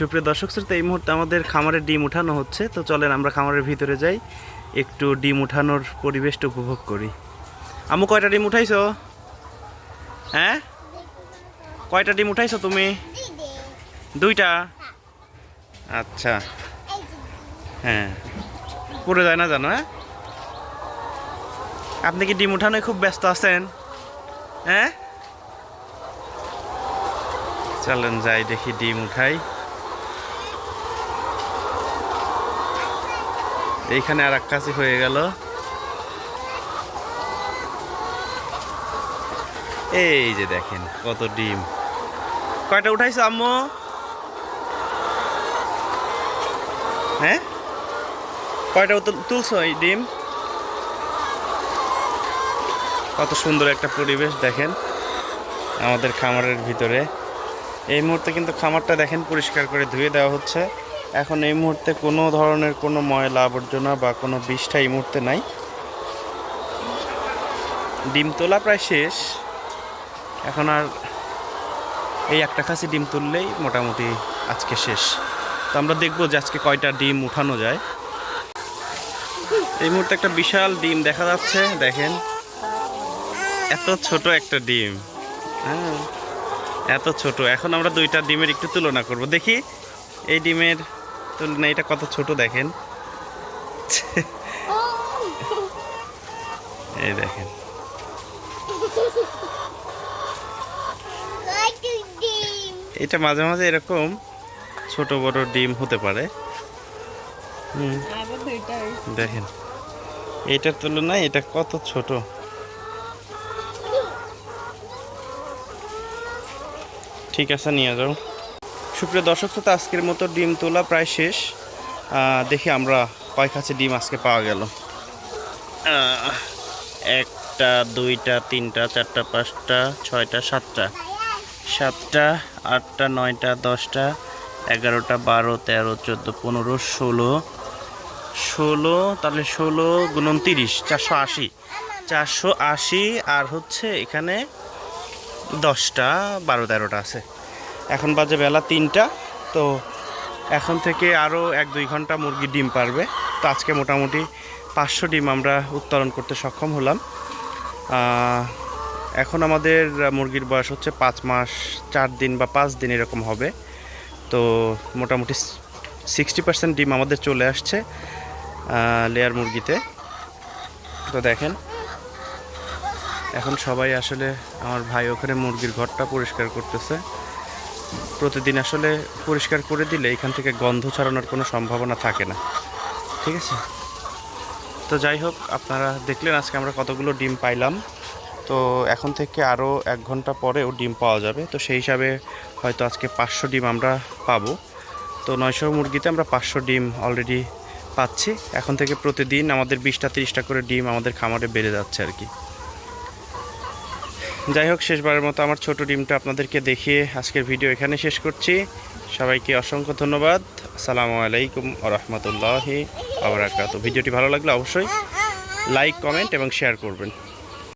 সুপ্রিয় দর্শক শ্রোতা, এই মুহূর্তে আমাদের খামারে ডিম উঠানো হচ্ছে। তো চলেন আমরা খামারের ভিতরে যাই, একটু ডিম উঠানোর পরিবেশটা উপভোগ করি। আমু কয়টা ডিম উঠাইছো? হ্যাঁ? কয়টা ডিম উঠাইছো তুমি? দুইটা? আচ্ছা। হ্যাঁ। পড়ে যায় না জানো হ্যাঁ? আপনি কি ডিম উঠানোয় খুব ব্যস্ত আছেন? হ্যাঁ? চলেন যাই দেখি, ডিম উঠাই। এইখানে আর কাছে হয়ে গেল। এই যে দেখেন, কত ডিম। কয়টা উঠাইছো আম্মু? হ্যাঁ? কয়টা তুলছো এই ডিম? কত সুন্দর একটা পরিবেশ দেখেন আমাদের খামারের ভিতরে। এই মুহূর্তে কিন্তু খামারটা দেখেন পরিষ্কার করে ধুয়ে দেওয়া হচ্ছে। এখন এই মুহূর্তে কোনো ধরনের কোনো ময়লা আবর্জনা বা কোনো বিষটা এই মুহূর্তে নাই। ডিম তোলা প্রায় শেষ। এখন আর এই একটা খাসি ডিম তুললেই মোটামুটি আজকে শেষ। তো আমরা দেখব যে আজকে কয়টা ডিম উঠানো যায়। এই মুহূর্তে একটা বিশাল ডিম দেখা যাচ্ছে, দেখেন। এত ছোট একটা ডিম। হ্যাঁ এত ছোট। এখন আমরা দুইটা ডিমের একটু তুলনা করব। দেখি, এই ডিমের তুলনা এটা কত ছোট দেখেন। এই দেখেন। এটা মাঝে মাঝে এরকম ছোট বড় ডিম হতে পারে। দেখেন। এটার তুলনায় এটা কত ছোট। ঠিক আছে, নিয়ে যাও। সুপ্রিয় দর্শক তো আজকের মতো ডিম তোলা প্রায় শেষ। দেখি আমরা কয় কাছে ডিম আজকে পাওয়া গেল। একটা, দুইটা, তিনটা, চারটা, পাঁচটা, ছয়টা, সাতটা। সাতটা, আটটা, নয়টা, দশটা, এগারোটা, বারো, তেরো, চোদ্দ, পনেরো, ষোলো ষোলো, তাহলে ষোলো গুণন তিরিশ, চারশো আশি। চারশো আশি, আর হচ্ছে এখানে দশটা, বারো, তেরোটা আছে। এখন বাজে বেলা তিনটা, তো এখন থেকে আরও এক দুই ঘণ্টা মুরগি ডিম পারবে। তো আজকে মোটামুটি পাঁচশো ডিম আমরা উত্তোলন করতে সক্ষম হলাম। এখন আমাদের মুরগির বয়স হচ্ছে পাঁচ মাস, চার দিন বা পাঁচ দিন এরকম হবে। তো মোটামুটি সিক্সটি পার্সেন্ট ডিম আমাদের চলে আসছে লেয়ার মুরগিতে। তো দেখেন, এখন সবাই আসলে আমার ভাই ওখানে মুরগির ঘরটা পরিষ্কার করতেছে। প্রতিদিন আসলে পরিষ্কার করে দিলে এখান থেকে গন্ধ ছড়ানোর কোনো সম্ভাবনা থাকে না। ঠিক আছে? তো যাই হোক, আপনারা দেখলেন আজকে আমরা কতগুলো ডিম পাইলাম। তো এখন থেকে আরও এক ঘণ্টা পরেও ডিম পাওয়া যাবে। তো সেই হিসাবে হয়তো আজকে পাঁচশো ডিম আমরা পাবো। তো নয়শো মুরগিতে আমরা পাঁচশো ডিম অলরেডি পাচ্ছি। এখন থেকে প্রতিদিন আমাদের বিশটা তিরিশটা করে ডিম আমাদের খামারে বেড়ে যাচ্ছে আর কি। যাই হোক, শেষবারের মতো আমার ছোট ডিমটা আপনাদেরকে দেখিয়ে আজকের ভিডিও এখানে শেষ করছি। সবাইকে অসংখ্য ধন্যবাদ। আসসালামু আলাইকুম রহমতুল্লাহি আবরাকাত ভিডিওটি ভালো লাগলে অবশ্যই লাইক, কমেন্ট এবং শেয়ার করবেন।